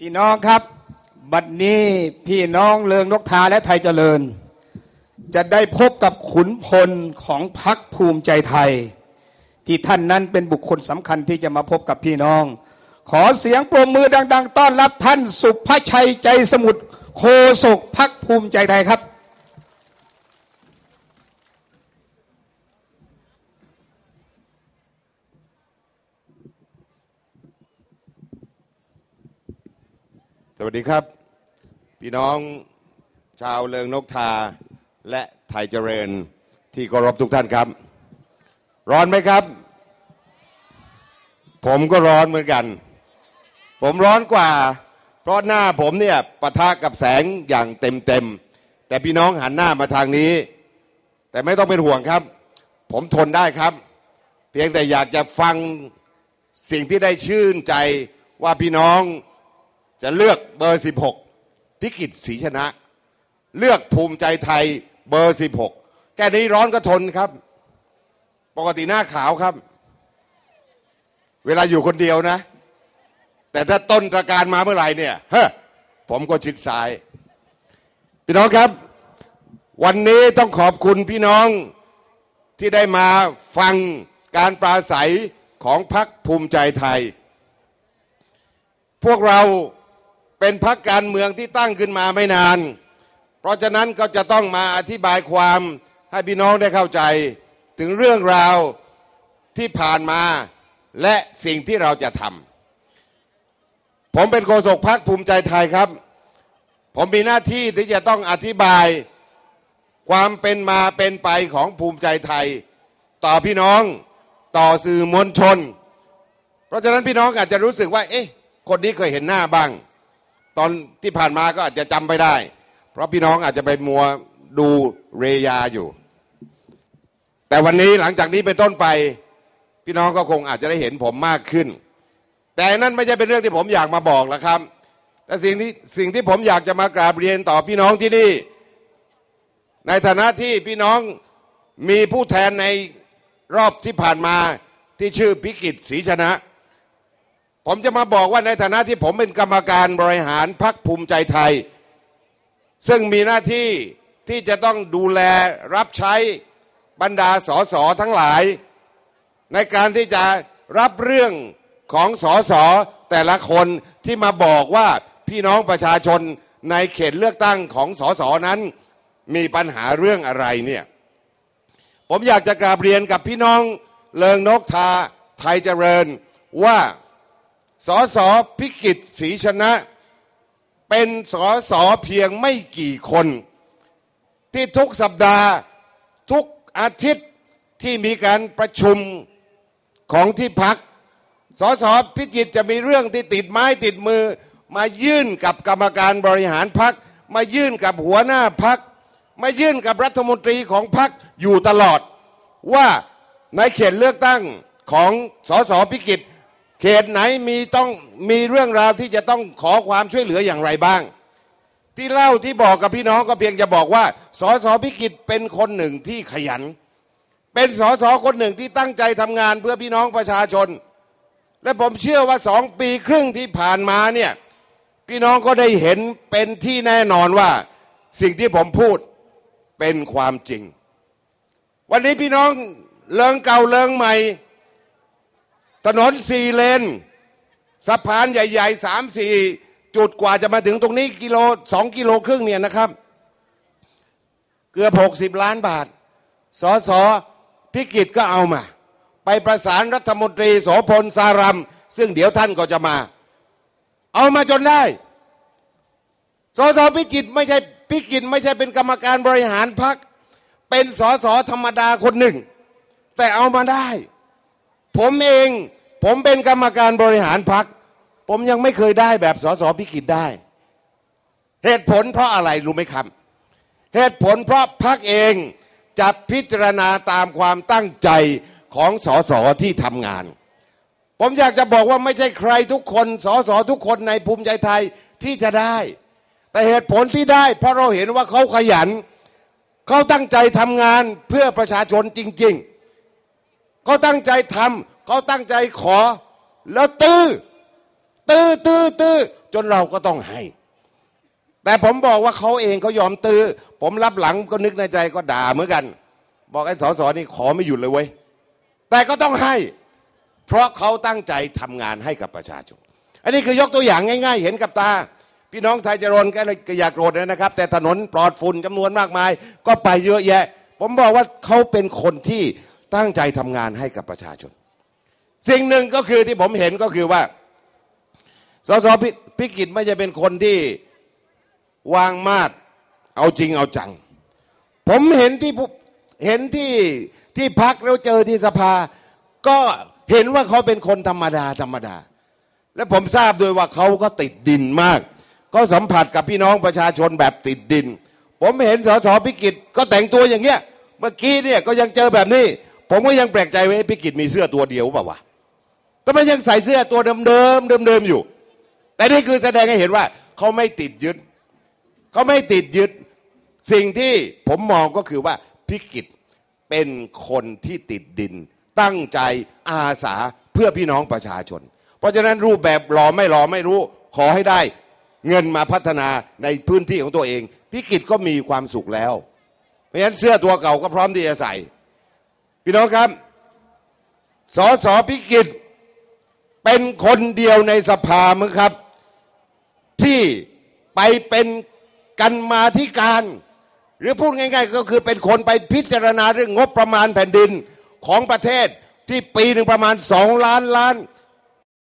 พี่น้องครับ บัดนี้พี่น้องเลืองนกทาและไทยเจริญ จะได้พบกับขุนพลของพักภูมิใจไทย ที่ท่านนั้นเป็นบุคคลสำคัญที่จะมาพบกับพี่น้อง ขอเสียงปรบมือดัง ๆ ต้อนรับท่านสุภชัยใจสมุทรโคศกพักภูมิใจไทยครับ วัสดีครับ พี่น้องชาวเลิงนกทาและไทยเจริญที่เคารพทุกท่านครับ ร้อนไหมครับ ผมก็ร้อนเหมือนกัน ผมร้อนกว่า เพราะหน้าผมเนี่ยปะทะกับแสงอย่างเต็มเต็มๆแต่พี่น้องหันหน้ามาทางนี้ แต่ไม่ต้องเป็นห่วงครับ ผมทนได้ครับ เพียงแต่อยากจะฟังสิ่งที่ได้ชื่นใจว่าพี่น้อง จะเลือกเบอร์ 16 พิกิตศรีชนะ เลือกภูมิใจไทยเบอร์ 16 แค่นี้ร้อนก็ทนครับ ปกติหน้าขาวครับ เวลาอยู่คนเดียวนะ แต่ถ้าต้นตระการมาเมื่อไหร่เนี่ยเฮ้ผมก็ชิดซ้าย พี่น้องครับ วันนี้ต้องขอบคุณพี่น้องที่ได้มาฟังการปราศัยของพรรคภูมิใจไทย พวกเรา เป็นพรรคการเมืองที่ตั้งขึ้นมาไม่นาน เพราะฉะนั้นก็จะต้องมาอธิบายความให้พี่น้องได้เข้าใจ ถึงเรื่องราวที่ผ่านมาและสิ่งที่เราจะทำผมเป็นโฆษกพรรคภูมิใจไทยครับ ผมมีหน้าที่ที่จะต้องอธิบายความเป็นมาเป็นไปของภูมิใจไทย ต่อพี่น้องต่อสื่อมวลชน เพราะฉะนั้นพี่น้องอาจจะรู้สึกว่า เอ๊ะ คนนี้เคยเห็นหน้าบ้าง ตอนที่ผ่านมาก็อาจจะจำไม่ได้ เพราะพี่น้องอาจจะไปมัวดูเรยาอยู่ แต่วันนี้หลังจากนี้เป็นต้นไป พี่น้องก็คงอาจจะได้เห็นผมมากขึ้น แต่นั่นไม่ใช่เป็นเรื่องที่ผมอยากมาบอกแล้วครับ แต่สิ่งที่สิ่งที่ผมอยากจะมากราบเรียนต่อพี่น้องที่นี่ ในฐานะที่พี่น้องมีผู้แทนในรอบที่ผ่านมาที่ชื่อพิกิตศรีชนะ ผมจะมาบอกว่าในฐานะที่ผมเป็นกรรมการบริหารพรรคภูมิใจไทย ซึ่งมีหน้าที่ที่จะต้องดูแลรับใช้บรรดาสสทั้งหลาย ในการที่จะรับเรื่องของสสแต่ละคนที่มาบอกว่าพี่น้องประชาชนในเขตเลือกตั้งของสสนั้น มีปัญหาเรื่องอะไรเนี่ย ผมอยากจะกราบเรียนกับพี่น้องเลิงนกทาไทยเจริญว่า สอสอพิกิตศรีชนะ เป็นสอสอเพียงไม่กี่คน ที่ทุกสัปดาห์ทุกอาทิตย์ที่มีการประชุมของที่พักสอสอพิกิตจะมีเรื่องที่ติดไม้ติดมือ มายื่นกับกรรมการบริหารพัก มายื่นกับหัวหน้าพัก มายื่นกับรัฐมนตรีของพักอยู่ตลอด ว่าในเขตเลือกตั้งของสสพิกิต เขตไหนมีต้องมีเรื่องราวที่จะต้องขอความช่วยเหลืออย่างไรบ้าง ที่เล่าที่บอกกับพี่น้องก็เพียงจะบอกว่าสสพิกิตเป็นคนหนึ่งที่ขยัน เป็นสสคนหนึ่งที่ตั้งใจทำงานเพื่อพี่น้องประชาชน และผมเชื่อว่าสองปีครึ่งที่ผ่านมาเนี่ยพี่น้องก็ได้เห็นเป็นที่แน่นอนว่าสิ่งที่ผมพูดเป็นความจริง วันนี้พี่น้องเลิงเก่าเลิงใหม่ ถนนสี่เลนสะพานใหญ่ๆสามสี่จุดกว่าจะมาถึงตรงนี้กิโลสองกิโลครึ่งเนี่ยนะครับ เกือบหกสิบล้านบาทสอสอพิกิจก็เอามา ไปประสานรัฐมนตรีโสพลสารัมซึ่งเดี๋ยวท่านก็จะมา เอามาจนได้สสพิจิตรไม่ใช่พิกิจไม่ใช่เป็นกรรมการบริหารพัก เป็นสสธรรมดาคนหนึ่ง แต่เอามาได้ ผมเอง ผมเป็นกรรมการบริหารพัก ผมยังไม่เคยได้แบบสสพิกิจได้ เหตุผลเพราะอะไรรู้ไหมครับ เหตุผลเพราะพักเองจะพิจารณาตามความตั้งใจของสสที่ทำงาน ผมอยากจะบอกว่าไม่ใช่ใครทุกคนสสทุกคนในภูมิใจไทยที่จะได้ แต่เหตุผลที่ได้ เพราะเราเห็นว่าเขาขยัน เขาตั้งใจทำงานเพื่อประชาชนจริง ๆ เขาตั้งใจทำ เขาตั้งใจขอ แล้วตื้อตื้อตื้อตื้อจนเราก็ต้องให้ แต่ผมบอกว่าเขาเองเขายอมตื้อผมรับหลังก็นึกในใจก็ด่าเหมือนกัน บอกไอ้สอสอนี่ขอไม่หยุดเลยเว้ยแต่ก็ต้องให้ เพราะเขาตั้งใจทำงานให้กับประชาชน อันนี้คือยกตัวอย่างง่าย ๆ เห็นกับตา พี่น้องไทยเจรนก็เลยอยากโกรธนะครับ แต่ถนนปลอดฝุ่นจำนวนมากมาย ก็ไปเยอะแยะ ผมบอกว่าเขาเป็นคนที่ตั้งใจทำงานให้กับประชาชน สิ่งหนึ่งก็คือที่ผมเห็นก็คือว่าสสพิพิกิจไม่ใช่เป็นคนที่วางมาดเอาจริงเอาจัง ผมเห็นที่เห็นที่ที่พักแล้วเจอที่สภา ก็เห็นว่าเขาเป็นคนธรรมดาธรรมดา และผมทราบด้วยว่าเขาก็ติดดินมาก ก็สัมผัสกับพี่น้องประชาชนแบบติดดิน ผมเห็นสสพิกิจก็แต่งตัวอย่างเงี้ย เมื่อกี้เนี่ยก็ยังเจอแบบนี้ ผมก็ยังแปลกใจว่าพิกิจมีเสื้อตัวเดียวเปล่าวะ ทำไมยังใส่เสื้อตัวเดิมๆเดิมๆอยู่ แต่นี่คือแสดงให้เห็นว่า เขาไม่ติดยึด เขาไม่ติดยึด สิ่งที่ผมมองก็คือว่าพิกิจเป็นคนที่ติดดิน ตั้งใจอาสาเพื่อพี่น้องประชาชน เพราะฉะนั้นรูปแบบรอไม่รอไม่รู้ ขอให้ได้เงินมาพัฒนาในพื้นที่ของตัวเอง พิกิจก็มีความสุขแล้ว เพราะฉะนั้นเสื้อตัวเก่าก็พร้อมที่จะใส่ พี่น้องครับสอสอพิกิจ เป็นคนเดียวในสภามั้งครับ ที่ไปเป็นกันมาธิการ หรือพูดง่าย ๆ ก็คือเป็นคนไปพิจารณาเรื่องงบประมาณแผ่นดินของประเทศที่ปีหนึ่งประมาณสองล้านล้าน